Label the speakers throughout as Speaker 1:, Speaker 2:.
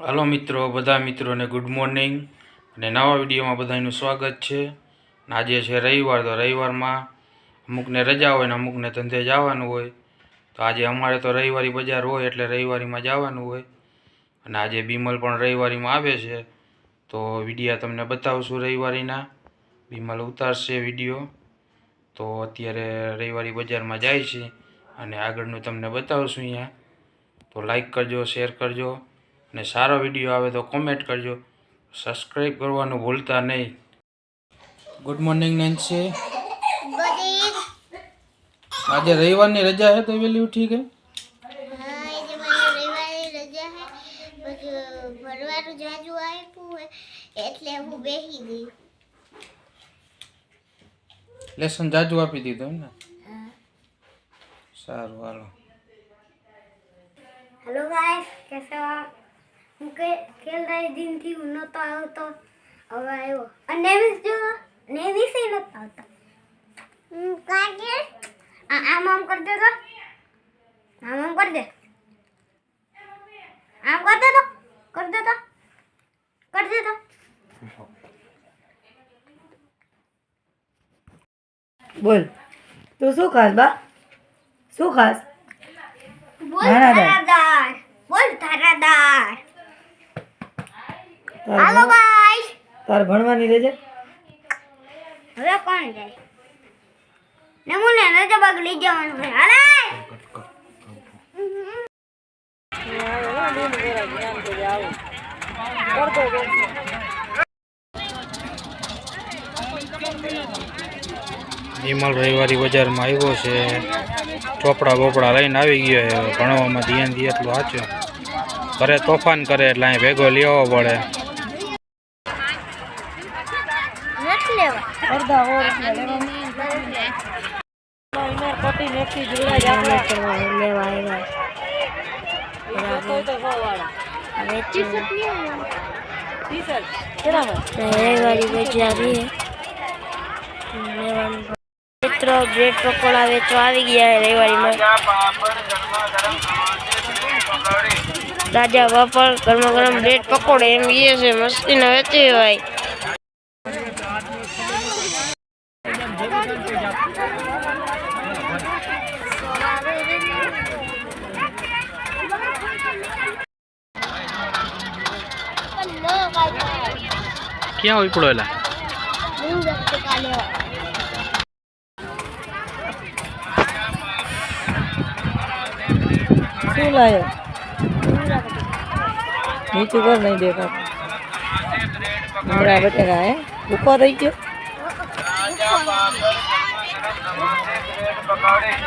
Speaker 1: હાલો મિત્રો, બધા મિત્રોને ગુડ મોર્નિંગ અને નવા વિડીયોમાં બધાનું સ્વાગત છે. આજે છે રવિવાર, તો રવિવારમાં અમુકને રજા હોય ને અમુકને ધંધે જવાનું હોય. તો આજે અમારે તો રવિવારી બજાર હોય એટલે રવિવારીમાં જવાનું હોય. અને આજે બીમલ પણ રવિવારીમાં આવે છે. તો વિડીયા તમને બતાવશું રવિવારીના. બીમલ ઉતારશે વીડિયો. તો અત્યારે રવિવારી બજારમાં જાય છે. અને આગળનું તમને બતાવશું અહીંયા. તો લાઈક કરજો શેર કરજો. અને સારો વિડીયો આવે તો કોમેન્ટ કરજો સબસ્ક્રાઈબ કરવાનું ભૂલતા નહીં ગુડ મોર્નિંગ નેન્સી આજે રવિવારની રજા હે તો વહેલી ઉઠી ગઈ
Speaker 2: ભરવાનું જાજુ આપ્યું એટલે હું બેસી ગઈ
Speaker 1: લેસન જાજુ આપી દીધું એમ ને સારું હાલો
Speaker 2: હેલો ગાઈસ કેસે हो आप હું કે ખેલ રહી દિનથી હું નહોતો આવતો હવે આવ્યો અને નેવિસ જો નેવિસ એ નહોતો આવતો કાકે આ આમ આમ કરી દે તો આમ આમ કરી દે આમ કરી દે તો કરી દે તો કરી દે તો
Speaker 3: બોલ તું શું ખાસ બા શું ખાસ
Speaker 2: બોલ
Speaker 3: દાણાદાર.
Speaker 2: ધારાદાર બોલ ધારાદાર
Speaker 3: તાર
Speaker 2: હાલો ગાઈસ
Speaker 3: તાર ભણવાની રજા
Speaker 2: હવે કોણ જાય? નમૂને રજા બાગ લઈ જવાનું છે. હાલે
Speaker 1: વિમલ રવિવારી બજારમાં આવ્યો છે. ચોપડા બોપડા લઈને આવી ગયો છે. ભણવામાં ધ્યાન દે એટલું સાચું. ઘરે તોફાન કરે એટલે અહીં ભેગો લેવો પડે
Speaker 2: લેવા આવ્યા રવિવારી બજારી મિત્રો બ્રેડ પકોડા વેચવા આવી ગયા રવિવારીમાં તાજા વાપર ગરમા ગરમ બ્રેડ પકોડે એમ કહે છે મસ્તીને વેચી ભાઈ
Speaker 1: ક્યાં ઉપડો એલા
Speaker 3: શું લાયો નીચું કર નહીં દેખા હમણાં બટેકા હે ઊભો થઈ ગયો
Speaker 2: અરે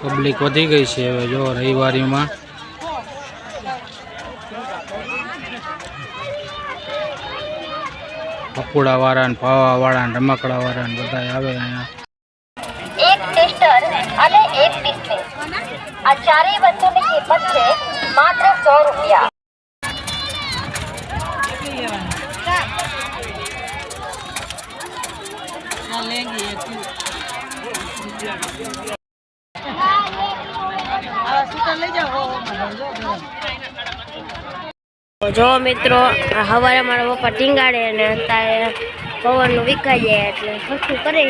Speaker 1: પબ્લિક વધી ગઈ છે હવે જો રવિવારીમાં. પકોડા વાળા ને પાવા વાળા ને રમકડા વાળા ને બધા આવે અહીંયા.
Speaker 4: એક ટેસ્ટર અને એક ડિસ્પ્લે આ ચારેય વસ્તુની કિંમત છે માત્ર સો રૂપિયા.
Speaker 2: જો મિત્રો હવારે મારા પપ્પા ટીંગાડે અને અત્યારે પવનનું વિખાઈ જાય એટલે સસ્તું કરે?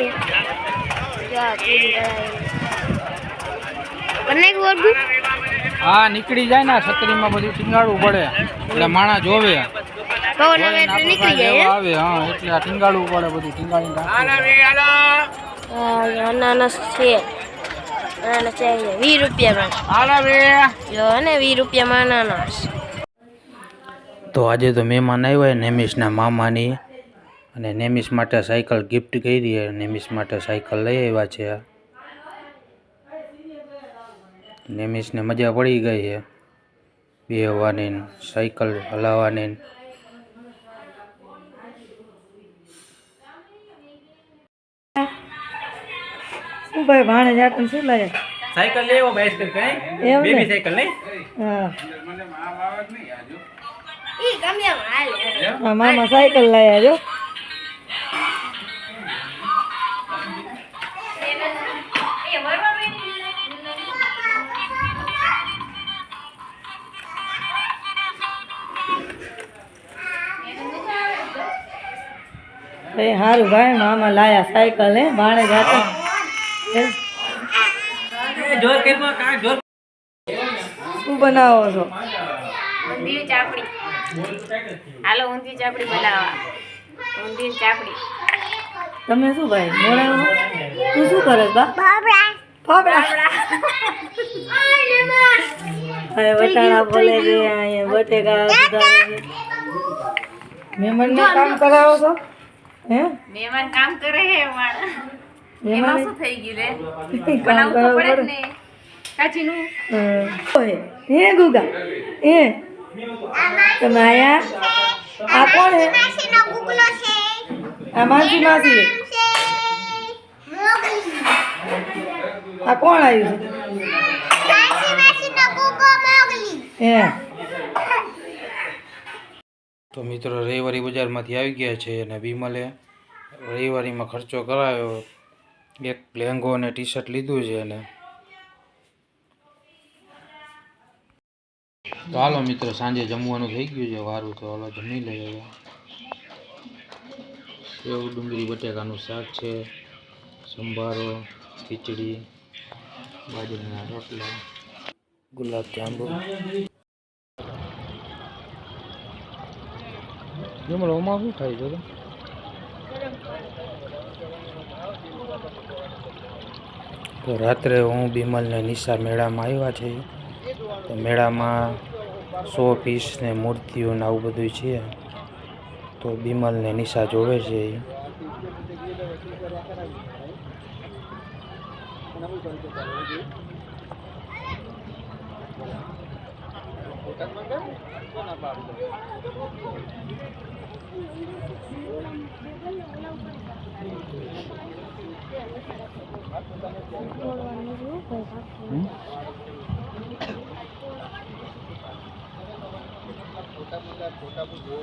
Speaker 1: હા નીકળી જાય ને છત્રીમાં બધું ટીંગાડવું પડે. એટલે માણા જોવે.
Speaker 2: પવન આવે એટલે નીકળી જાય
Speaker 1: આવે હા એટલે ટીંગાડવું પડે બધું ટીંગાડીને
Speaker 2: અનાનસ છે. અનાનસ છે વીસ રૂપિયામાં. જો ને વીસ રૂપિયામાં અનાનસ.
Speaker 1: તો આજે તો મહેમાન આવ્યા નેમિશના મામાની. અને નેમિશ માટે સાયકલ ગિફ્ટ કરી નેમિશ માટે સાયકલ લઈ આવ્યા છે. નેમિશને મજા પડી ગઈ છે. બેહવાની સાયકલ હલાવવાની ને.
Speaker 3: શું ભાઈ ભાણે જાત શું લાગે?
Speaker 5: સાયકલ લેવો બાઇસ્કલ કઈ બેબી સાયકલ નહીં?
Speaker 3: હા. મામા સાયકલ લાયા જો એ સારું ભાઈ મામા લાયા સાયકલ હે ભાણે જાતા. શું બનાવો છો?
Speaker 6: ઊંધી ચાપડી. હાલો ઊંધી ચાપડી બનાવવા. ઊંધી ચાપડી.
Speaker 3: તમે શું ભાઈ મોડા તું શું કરે બા? ફાફડા. હવે વટાણા બોલે છે અહીંયા બટેકા છે. કામ કરાવો છો? હે?
Speaker 6: મહેમાન કામ કરે હે વાળા એમાં શું થઈ ગયું રે? બનાવવું તો પડે ને. કાચીનું
Speaker 3: હે ગુગા? હે? તમે આયા આ કોણ હે?
Speaker 2: માસીનો ગુગલો છે
Speaker 3: આ માસી આ કોણ આવ્યું છે? હે?
Speaker 1: તો મિત્રો રવિવારી બજારમાંથી આવી ગયા છે અને વિમલે રવિવારીમાં ખર્ચો કરાયો એક લેંગો અને ટી શર્ટ લીધું છે અને તો હાલો મિત્રો, સાંજે જમવાનું થઈ ગયું છે, વારું તો હાલો જમી લઈએ હવે. સેવ, ડુંગળી, બટેકાનું શાક છે, સંભારો, ખીચડી, બાજરીના રોટલા, ગુલાબ જાંબુ. જમલો આમાં શું થાય છે તો રાત્રે હું બિમલને નિશા મેળામાં આવ્યા છે. તો મેળામાં સો પીસ ને મૂર્તિઓ આવું બધું છે. તો બિમલને નિશા જોવે છે. ઈ. ફોટા
Speaker 2: બાબુ